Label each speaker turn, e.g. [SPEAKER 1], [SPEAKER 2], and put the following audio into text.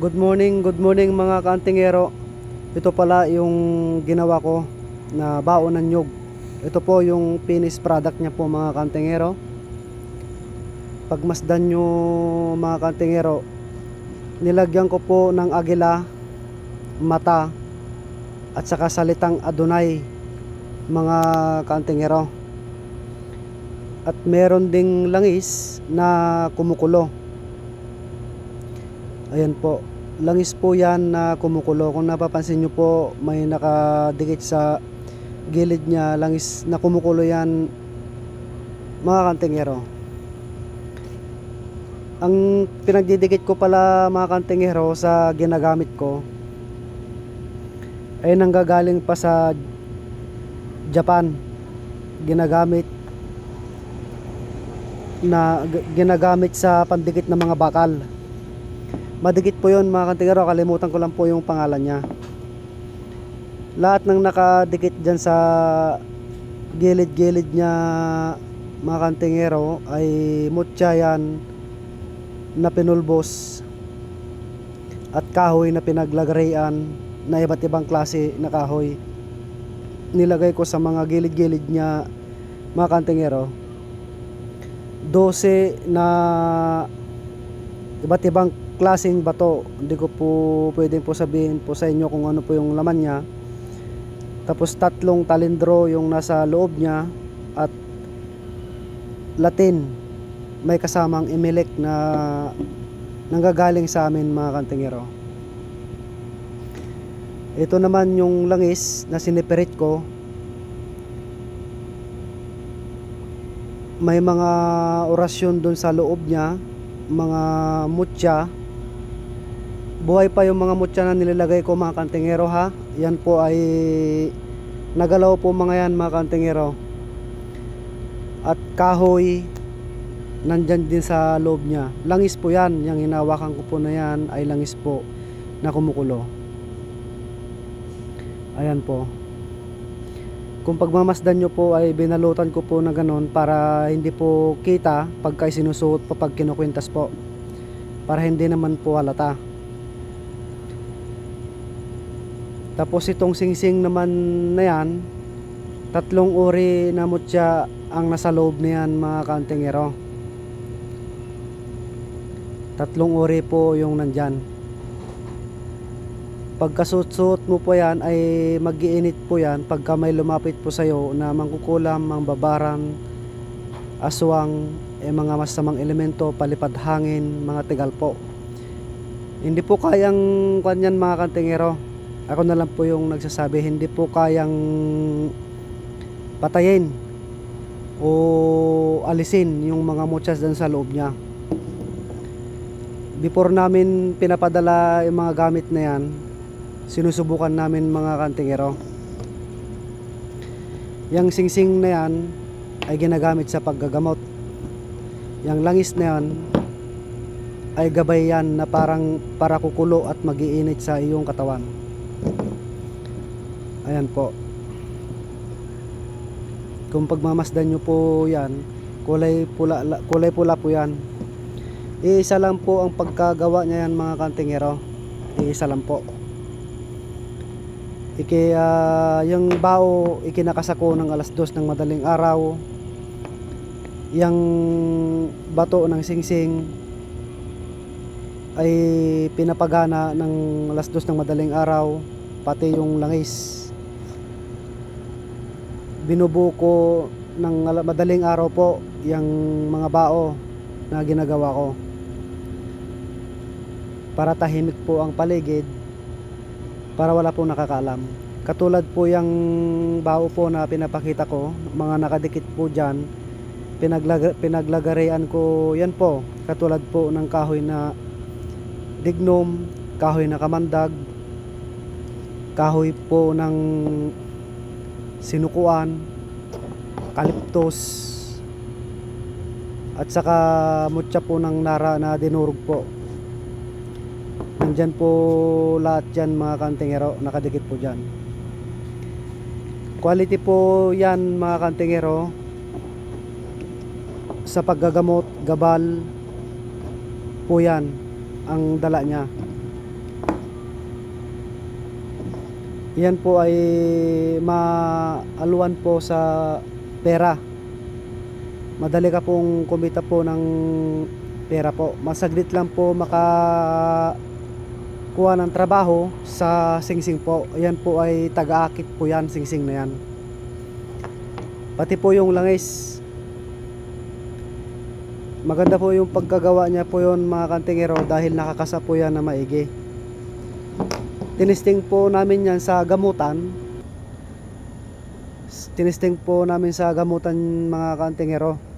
[SPEAKER 1] Good morning, good morning mga kantingero. Ito pala yung ginawa ko na baon ng nyug. Ito po yung finished product niya po mga kantingero. Pagmasdan nyo mga kantingero, nilagyan ko po ng agila, mata, at saka salitang Adonai mga kantingero. At meron ding langis na kumukulo. Ayan po. Langis po yan na kumukulo. Kung napapansin nyo po, may nakadikit sa gilid niya. Langis na kumukulo yan, mga kantingero. Ang pinagdidikit ko pala mga kantingero sa ginagamit ko ay nanggagaling pa sa Japan. Ginagamit na ginagamit sa pandikit ng mga bakal. Madikit po yun mga kantigaro, kalimutan ko lang po yung pangalan niya. Lahat ng nakadikit dyan sa gilid-gilid niya mga kantingero ay mutya yan na pinulbos at kahoy na pinaglagarian na iba't ibang klase na kahoy. Nilagay ko sa mga gilid-gilid niya mga kantingero. 12 na iba't ibang klaseng bato. Hindi ko po pwedeng po sabihin po sa inyo kung ano po yung laman niya. Tapos tatlong talindro yung nasa loob niya at Latin. May kasamang imilik na nanggagaling sa amin mga kantingero. Ito naman yung langis na sinipirit ko. May mga orasyon dun sa loob niya, mga mutya, buhay pa yung mga mutya na nilalagay ko mga kantingero ha? Yan po ay nagalaw po mga yan mga kantingero. At kahoy nandyan din sa loob niya. Langis po yan. Yung hinawakan ko po na yan ay langis po na kumukulo. Ayan po. Kung pagmamasdan nyo po ay binalutan ko po na ganon para hindi po kita pagka sinusuot po pag kinukwintas po. Para hindi naman po halata Tapos itong singsing naman na yan, tatlong uri na mutya ang nasa loob na yan mga kantingero. Tatlong uri po yung nandyan. Pagkasuot-suot mo po yan ay magiinit po yan pagka may lumapit po sa'yo na mangkukulam, mangbabaran, aswang, eh, mga masamang elemento, palipad hangin, mga tigal po. Hindi po kayang kanyan mga kantingero ako na lang po yung nagsasabi hindi po kayang patayin o alisin yung mga muchas dyan sa loob niya. Before namin pinapadala yung mga gamit na yan sinusubukan namin mga kantingero. Yung singsing na yan ay ginagamit sa paggagamot. Yung langis na yan ay gabay yan na parang para kukulo at magiinit sa iyong katawan Ayan po. Kung pagmamasdan nyo po yan, kulay pula, la- kulay pula po yan. Iisa lang po ang pagkagawa niya yan mga kantingero. Iisa lang po. Iki, ah, yung bao, ikinakasako ng alas dos ng madaling araw. Yung bato ng singsing ay pinapagana ng alas dos ng madaling araw. Pati yung langis binubuko ng ala- madaling araw po yung mga bao na ginagawa ko. Para tahimik po ang paligid para wala pong nakakaalam. Katulad po yung bao po na pinapakita ko mga nakadikit po dyan pinaglag pinaglagarean ko yan po. Katulad po ng kahoy na dignum kahoy na kamandag kahoy po ng sinukuan, kaliptos, at saka mutya po ng nara na dinurog po. Nandyan po lahat dyan mga kantingero, nakadikit po dyan. Quality po yan mga kantingero sa paggagamot, gabal po yan ang dala niya. Yan po ay maaluan po sa pera. Madali ka pong kumita po ng pera po. Masaglit lang po maka kuha ng trabaho sa singsing po. Yan po ay taga-akit po yan singsing na yan. Pati po yung langis. Maganda po yung pagkagawa niya po yon mga kantingero dahil nakakasa po yan na maigi tinisting po namin yan sa gamutan. Tinisting po namin sa gamutan mga kantingero